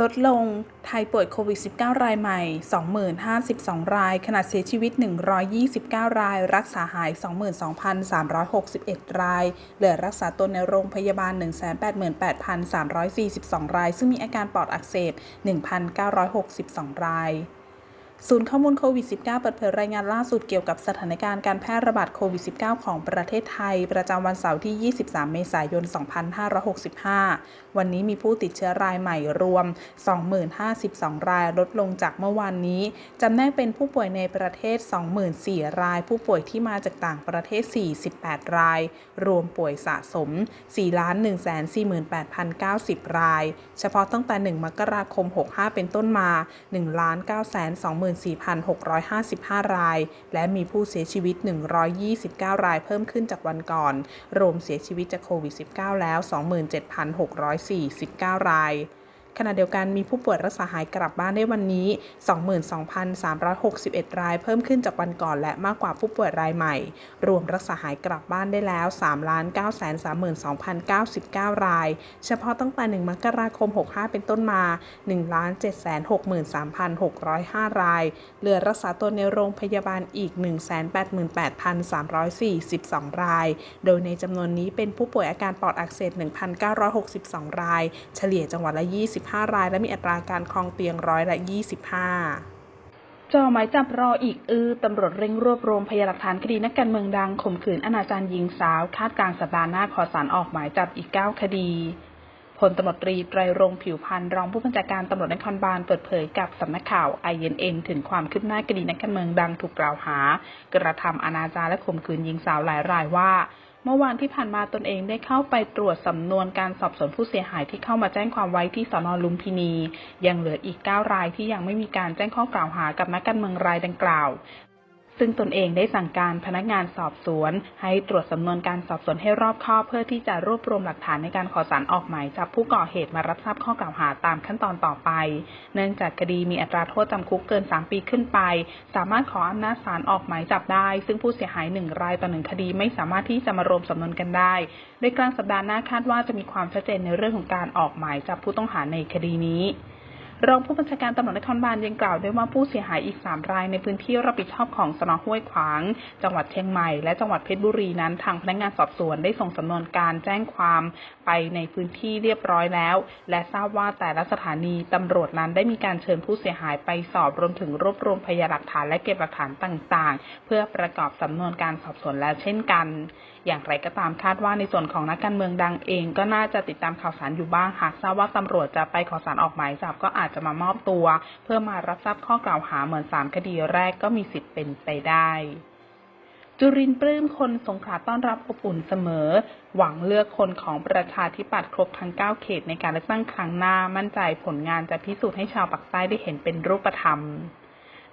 ลดลง ไทยป่วยโควิด -19 รายใหม่ 20,052 ราย ขณะเสียชีวิต 129 ราย รักษาหาย 22,361 ราย เหลือรักษาตัวในโรงพยาบาล 188,342 ราย ซึ่งมีอาการปอดอักเสบ 1,962 ราย ศูนย์ข้อมูลโควิด -19 เปิดเผยรายงานล่าสุดเกี่ยวกับสถานการณ์การแพร่ระบาดโควิด -19 ของประเทศไทย ประจำวันเสาร์ที่ 23 เมษายน 2565 วันนี้มีผู้ติดเชื้อรายใหม่รวม 20,052 รายลดลงจากเมื่อวานนี้ จำแนกเป็นผู้ป่วยในประเทศ 24,000 ราย ผู้ป่วยที่มาจากต่างประเทศ 48 ราย รวมป่วยสะสม 4,148,090 ราย เฉพาะตั้งแต่ 1 มกราคม 65 เป็นต้นมา 1,920,000 24,655 ราย และมีผู้เสียชีวิต 129 รายเพิ่มขึ้นจากวันก่อน รวมเสียชีวิตจากโควิด -19 แล้ว 27,649 ราย ขณะเดียวกันมีผู้ป่วยรักษาหายกลับบ้านได้วันนี้ 22,361 ราย เพิ่มขึ้นจากวันก่อน และมากกว่าผู้ป่วยรายใหม่ รวมรักษาหายกลับบ้านได้แล้ว 3,932,099 ราย เฉพาะตั้งแต่ 1 มกราคม 65 เป็นต้นมา 1,763,605 ราย เหลือรักษาตัวในโรงพยาบาลอีก 188,342 ราย โดยในจำนวนนี้เป็นผู้ป่วยอาการปอดอักเสบ 1,962 ราย เฉลี่ยจังหวัดละ 25ราย และมีอัตราการครองเตียงร้อยละ 25จอหมายจับรออีกอือตำรวจเร่งรวบรวมพยานหลักฐานคดีนักการเมืองดังข่มขืนอนาจารหญิงสาว คาดกางสัปดาห์หน้าขอสารออกหมายจับอีก 9 คดีพลตำรวจตรีไตรรงผิวพันธ์รองผู้บัญชาการตำรวจนครบาลเปิดเผยกับสำนักข่าว INN ถึงความคืบหน้าคดีนักการเมืองดังถูกกล่าวหา กระทำอนาจารและข่มขืนหญิงสาวหลายรายว่า เมื่อวานที่ผ่านมาตนเองได้เข้าไปตรวจสำนวนการสอบสวนผู้เสียหายที่เข้ามาแจ้งความไว้ที่สนลุมพินี ยังเหลืออีก 9 รายที่ยังไม่มีการแจ้งข้อกล่าวหากับนักการเมืองรายดังกล่าว ซึ่งตนเองได้สั่งการพนักงานสอบสวน ให้ตรวจสำนวนการสอบสวนให้รอบคอบเพื่อที่จะรวบรวมหลักฐานในการขอสารออกหมายจับผู้ก่อเหตุมารับทราบข้อกล่าวหาตามขั้นตอนต่อไป เนื่องจากคดีมีอัตราโทษจำคุกเกิน 3 ปีขึ้นไป สามารถขออำนาจศาลออกหมายจับได้ ซึ่งผู้เสียหายหนึ่งรายต่อหนึ่งคดีไม่สามารถที่จะมารวมสำนวนกันได้ โดยกลางสัปดาห์หน้าคาดว่าจะมีความชัดเจนในเรื่องของการออกหมายจับผู้ต้องหาในคดีนี้ รองผู้บัญชาการตำรวจนครบาลยังกล่าวด้วยว่าผู้เสียหายอีก 3 รายในพื้นที่รับผิดชอบของสนห้วยขวาง จังหวัดเชียงใหม่และจังหวัดเพชรบุรีนั้นทางพนักงานสอบสวนได้ส่งสำนวนการแจ้งความไปในพื้นที่เรียบร้อยแล้ว และทราบว่าแต่ละสถานีตำรวจนั้นได้มีการเชิญผู้เสียหายไปสอบรวมถึงรวบรวมพยานหลักฐานและเก็บหลักฐานต่าง ๆ เพื่อประกอบสำนวนการสอบสวนแล้วเช่นกัน อย่างไรก็ตามคาดว่าในส่วนของนักการเมืองดังเอง ก็น่าจะติดตามข่าวสารอยู่บ้างหากทราบว่าตำรวจจะไปขอสารออกหมายจับก็อาจจะมามอบตัว เพื่อมารับทราบข้อกล่าวหาเหมือนสามคดีแรกก็มีสิทธิ์เป็นไปได้จุรินปลื้มคนสงขลาต้อนรับอบอุ่นเสมอ หวังเลือกคนของประชาธิปัตย์ครบทั้ง 9 เขตในการเลือกตั้งครั้งหน้า มั่นใจผลงานจะพิสูจน์ให้ชาวปักใต้ได้เห็นเป็นรูปธรรม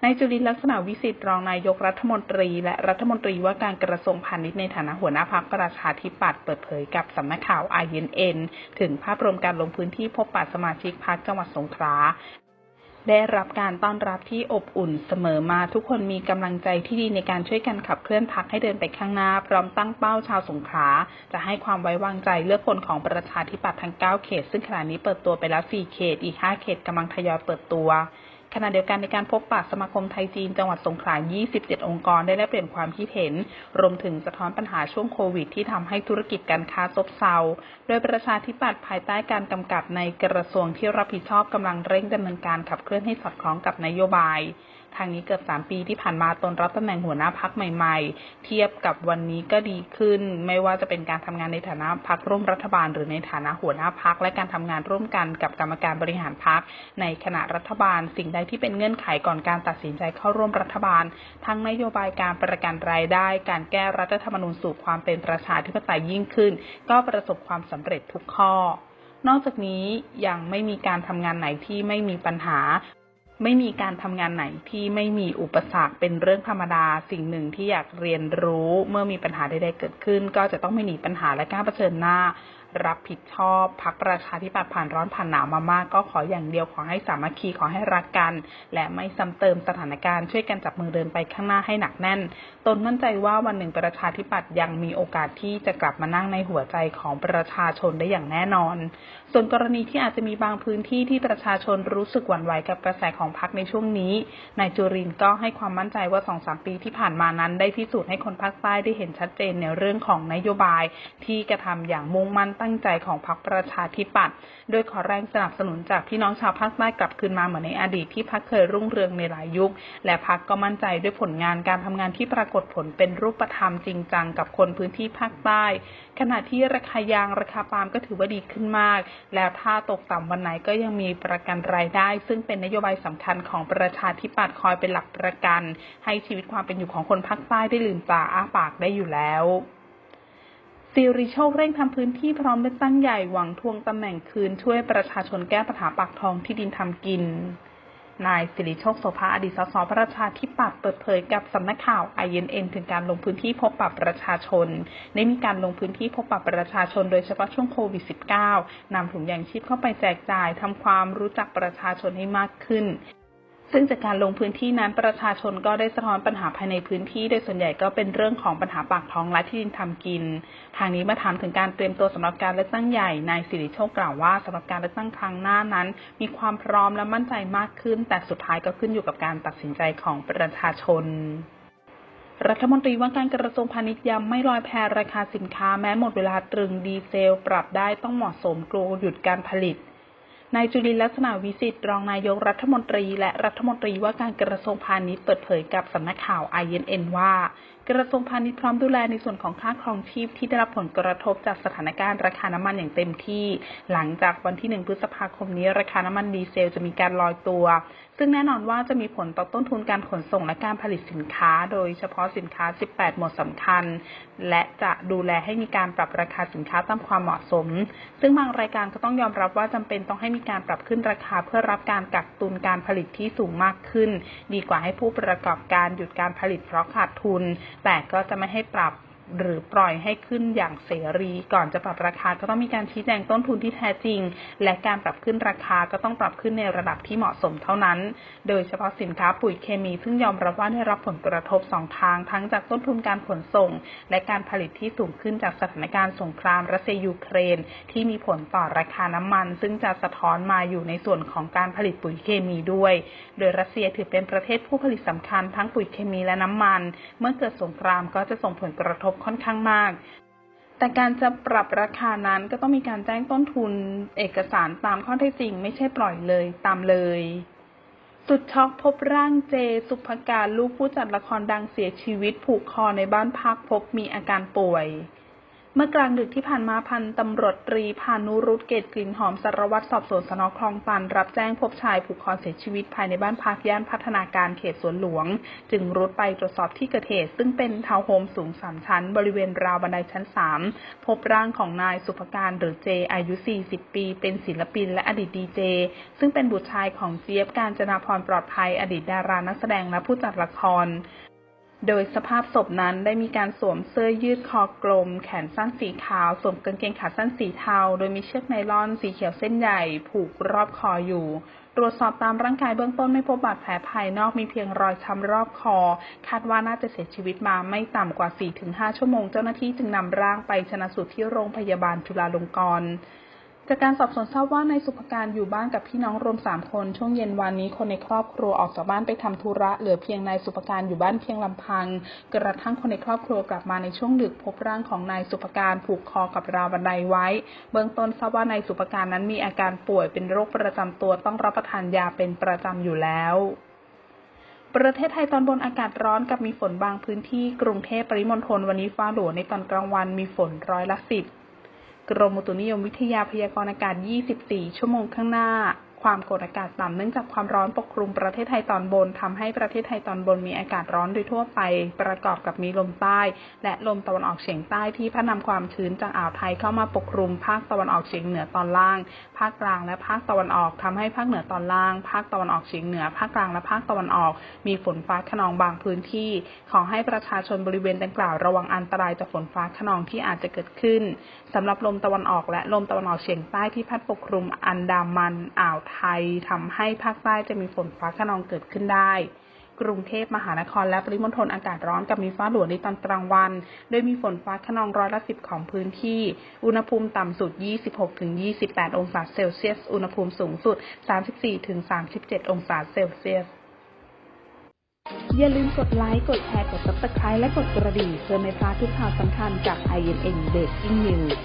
นายจุลินลักษณะวิสิทธิ์รองนายกรัฐมนตรี และรัฐมนตรีว่าการกระทรวงพาณิชย์ในฐานะหัวหน้าพักประชาธิปัตย์เปิดเผยกับสำนักข่าว INN ถึงภาพรวมการลงพื้นที่พบปะสมาชิกพักจังหวัดสงขลาได้รับการต้อนรับที่อบอุ่นเสมอมาทุกคนมีกำลังใจที่ดีในการช่วยกันขับเคลื่อนพักให้เดินไปข้างหน้า พร้อมตั้งเป้าชาวสงขลาจะให้ความไว้วางใจเลือกคนของประชาธิปัตย์ทั้ง 9 เขต ซึ่งขณะนี้เปิดตัวไปแล้ว 4 เขต อีก 5 เขตกำลังทยอยเปิดตัว ขณะเดียวกันในการพบปะสมาคมไทยจีนจังหวัดสงขลา 27 องค์กรได้แลกเปลี่ยนความคิดเห็น รวมถึงสะท้อนปัญหาช่วงโควิด ที่ทำให้ธุรกิจการค้าซบเซา โดยประชาธิปัตย์ภายใต้การกำกับในกระทรวงที่รับผิดชอบกำลังเร่งดำเนินการขับเคลื่อนให้สอดคล้องกับนโยบาย ทางนี้เกือบ3ปีที่ผ่านมาตนรับตำแหน่งหัวหน้าพักใหม่ ๆ เทียบกับวันนี้ก็ดีขึ้น ไม่ว่าจะเป็นการทำงานในฐานะพักร่วมรัฐบาล หรือในฐานะหัวหน้าพักและการทำงานร่วมกันกับกรรมการบริหารพักในขณะรัฐบาล สิ่งใดที่เป็นเงื่อนไขก่อนการตัดสินใจเข้าร่วมรัฐบาล ทั้งนโยบายการประกันรายได้ การแก้รัฐธรรมนูญสู่ความเป็นประชาธิปไตยยิ่งขึ้น ก็ประสบความสำเร็จทุกข้อ นอกจากนี้ยังไม่มีการทำงานไหนที่ไม่มีปัญหา ไม่มีการทำงานไหนที่ไม่มีอุปสรรคเป็นเรื่องธรรมดา สิ่งหนึ่งที่อยากเรียนรู้ เมื่อมีปัญหาใดๆเกิดขึ้น ก็จะต้องไม่หนีปัญหาและกล้าเผชิญหน้า รับผิดชอบพักประชาธิปัตย์ผ่านร้อนผ่านหนาวมามาก ก็ขออย่างเดียวขอให้สามัคคีขอให้รักกัน และไม่ซ้ำเติมสถานการณ์ช่วยกันจับมือเดินไปข้างหน้าให้หนักแน่น ตนมั่นใจว่าวันหนึ่งประชาธิปัตย์ยังมีโอกาสที่จะกลับมานั่งในหัวใจของประชาชนได้อย่างแน่นอน ส่วนกรณีที่อาจจะมีบางพื้นที่ที่ประชาชนรู้สึกหวั่นไหวกับกระแสของพรรคในช่วงนี้นายจุรินก็ให้ความมั่นใจว่าสองสามปีที่ผ่านมานั้นได้พิสูจน์ให้คนภาคใต้ได้เห็นชัดเจนในเรื่องของนโยบายที่กระทำอย่างมุ่งมั่นตั้งั้งใจของพรรคประชาธิปัตย์โดยขอแรงสนับสนุนจากพี่น้องชาวภาคใต้กลับคืนมาเหมือนในอดีตที่พรรคเคยรุ่งเรืองในหลายยุค และพรรคก็มั่นใจด้วยผลงานการทำงานที่ปรากฏผลเป็นรูปธรรมจริงจังกับคนพื้นที่ภาคใต้ ขณะที่ราคายางราคาปาล์มก็ถือว่าดีขึ้นมาก แล้วถ้าตกต่ำวันไหนก็ยังมีประกันรายได้ ซึ่งเป็นนโยบายสำคัญของประชาธิปัตย์คอยเป็นหลักประกัน ให้ชีวิตความเป็นอยู่ของคนภาคใต้ได้ลืมตาอ้าปากได้อยู่แล้ว สิริโชคเร่งทำพื้นที่พร้อมเลือกตั้งใหญ่หวังทวงตำแหน่งคืนช่วยประชาชนแก้ปัญหาปากท้องที่ดินทำกิน นายสิริโชคโสภาอดีตสสประชาธิปัตย์เปิดเผยกับสำนักข่าว INN ถึงการลงพื้นที่พบปะประชาชน ได้มีการลงพื้นที่พบปะประชาชน โดยเฉพาะช่วงโควิด -19 นำถุงยางชีพเข้าไปแจกจ่ายทำความรู้จักประชาชนให้มากขึ้น ซึ่งจากการลงพื้นที่นั้นประชาชนก็ได้สะท้อนปัญหาภายในพื้นที่ โดยส่วนใหญ่ก็เป็นเรื่องของปัญหาปากท้องและที่ดินทำกิน ทางนี้มาถามถึงการเตรียมตัวสำหรับการเลือกตั้งใหญ่นายสิริโชคกล่าวว่าสำหรับการเลือกตั้งครั้งหน้านั้น มีความพร้อมและมั่นใจมากขึ้น แต่สุดท้ายก็ขึ้นอยู่กับการตัดสินใจของประชาชนรัฐมนตรีว่าการกระทรวงพาณิชย์ย้ำไม่ลอยแพราคาสินค้าแม้หมดเวลาตรึงดีเซล ปรับได้ต้องเหมาะสมกลัวหยุดการผลิต นายจุลินลักษณะวิสิทธิ์รองนายกรัฐมนตรีและรัฐมนตรีว่าการกระทรวงพาณิชย์เปิดเผยกับสำนักข่าว INN ว่า กระทรวงพาณิชย์พร้อมดูแลในส่วนของค่าครองชีพที่ได้รับผลกระทบจากสถานการณ์ราคาน้ำมันอย่างเต็มที่ หลังจากวันที่ 1 พฤษภาคมนี้ราคาน้ำมันดีเซลจะมีการลอยตัว ซึ่งแน่นอนว่าจะมีผลต่อต้นทุนการขนส่งและการผลิตสินค้า โดยเฉพาะสินค้า 18 หมวดสำคัญ และจะดูแลให้มีการปรับราคาสินค้าตามความเหมาะสม ซึ่งบางรายการก็ต้องยอมรับว่าจำเป็นต้องให้มีการปรับขึ้นราคา เพื่อรับการกักตุนการผลิตที่สูงมากขึ้น ดีกว่าให้ผู้ประกอบการหยุดการผลิตเพราะขาดทุนแต่ก็จะไม่ให้ปรับ หรือปล่อยให้ขึ้นอย่างเสรี ก่อนจะปรับราคาก็ต้องมีการชี้แจงต้นทุนที่แท้จริง และการปรับขึ้นราคาก็ต้องปรับขึ้นในระดับที่เหมาะสมเท่านั้น โดยเฉพาะสินค้าปุ๋ยเคมี ซึ่งยอมรับว่าได้รับผลกระทบสองทาง ทั้งจากต้นทุนการขนส่ง และการผลิตที่สูงขึ้นจากสถานการณ์สงครามรัสเซียยูเครน ที่มีผลต่อราคาน้ำมัน ซึ่งจะสะท้อนมาอยู่ในส่วนของการผลิตปุ๋ยเคมีด้วย โดยรัสเซียถือเป็นประเทศผู้ผลิตสำคัญทั้งปุ๋ยเคมีและน้ำมัน เมื่อเกิดสงครามก็จะส่งผลกระทบค่อนข้างมาก แต่การจะปรับราคานั้นก็ต้องมีการแจ้งต้นทุนเอกสารตามข้อเท็จจริง ไม่ใช่ปล่อยเลยตามเลย สุดช็อกพบร่างเจ สุภการลูกผู้จัดละครดังเสียชีวิตผูกคอในบ้านพักพบมีอาการป่วย เมื่อกลางดึกที่ผ่านมาพันตำรวจตรีพานุรุตเกตกลิ่นหอมสารวัตรสอบสวนสนคลองตัน รับแจ้งพบชายผูกคอเสียชีวิตภายในบ้านพักย่านพัฒนาการเขตสวนหลวง จึงรุดไปตรวจสอบที่เกิดเหตุ ซึ่งเป็นทาวน์โฮมสูงสามชั้น บริเวณราวบันไดชั้นสามพบร่างของนายสุภการหรือเจอายุ 40 ปี เป็นศิลปินและอดีตดีเจ ซึ่งเป็นบุตรชายของเจี๊ยบการจนาพรปลอดภัยอดีตดารานักแสดงและผู้จัดละคร โดยสภาพศพนั้นได้มีการสวมเสื้อยืดคอกลม แขนสั้นสีขาว สวมกางเกงขาสั้นสีเทา โดยมีเชือกไนล่อนสีเขียวเส้นใหญ่ผูกรอบคออยู่ ตรวจสอบตามร่างกายเบื้องต้นไม่พบบาดแผลภายนอกมีเพียงรอยช้ำรอบคอ คาดว่าน่าจะเสียชีวิตมาไม่ต่ำกว่า 4-5 ชั่วโมง เจ้าหน้าที่จึงนำร่างไปชนะสูตรที่โรงพยาบาลจุฬาลงกรณ์ จากการสอบสวนทราบว่านายสุภการอยู่บ้านกับพี่น้องรวมสามคน ช่วงเย็นวันนี้คนในครอบครัวออกจากบ้านไปทำธุระ เหลือเพียงนายสุภการอยู่บ้านเพียงลำพัง กระทั่งคนในครอบครัวกลับมาในช่วงดึกพบร่างของนายสุภการผูกคอกับราวบันไดไว้ เบื้องต้นทราบว่านายสุภการนั้นมีอาการป่วยเป็นโรคประจำตัวต้องรับประทานยาเป็นประจำอยู่แล้วประเทศไทยตอนบนอากาศร้อนกับมีฝนบางพื้นที่กรุงเทพปริมณฑลวันนี้ฟ้าหลวในตอนกลางวันมีฝนร้อยละสิบ กรมอุตุนิยมวิทยาพยากรณ์อากาศ 24 ชั่วโมงข้างหน้า ความกดอากาศต่ำเนื่องจากความร้อนปกคลุมประเทศไทยตอนบนทำให้ประเทศไทยตอนบนมีอากาศร้อนโดยทั่วไป ประกอบกับมีลมใต้ และลมตะวันออกเฉียงใต้ที่พัดนำความชื้นจากอ่าวไทยเข้ามาปกคลุมภาคตะวันออกเฉียงเหนือตอนล่าง ภาคกลางและภาคตะวันออกทำให้ภาคเหนือตอนล่าง ภาคตะวันออกเฉียงเหนือ ภาคกลางและภาคตะวันออก มีฝนฟ้าขนองบางพื้นที่ ขอให้ประชาชนบริเวณดังกล่าวระวังอันตรายจากฝนฟ้าขนองที่อาจจะเกิดขึ้นสำหรับลมตะวันออกและลมตะวันออกเฉียงใต้ที่พัดปกคลุมอันดามันอ่าวไทไทยทำให้ภาคใต้จะมีฝนฟ้าขนองเกิดขึ้นได้ กรุงเทพมหานครและปริมณฑลอากาศร้อนกับมีฟ้าหลวในตอนกลางวัน โดยมีฝนฟ้าขนองร้อยละสิบของพื้นที่ อุณหภูมิต่ำสุด 26-28 องศาเซลเซียส อุณหภูมิสูงสุด 34-37 องศาเซลเซียสอย่าลืมกดไลค์ กดแชร์ กด subscribe และกดกระดิ่งเพื่อไม่พลาดทุกข่าวสำคัญจาก INN Breaking News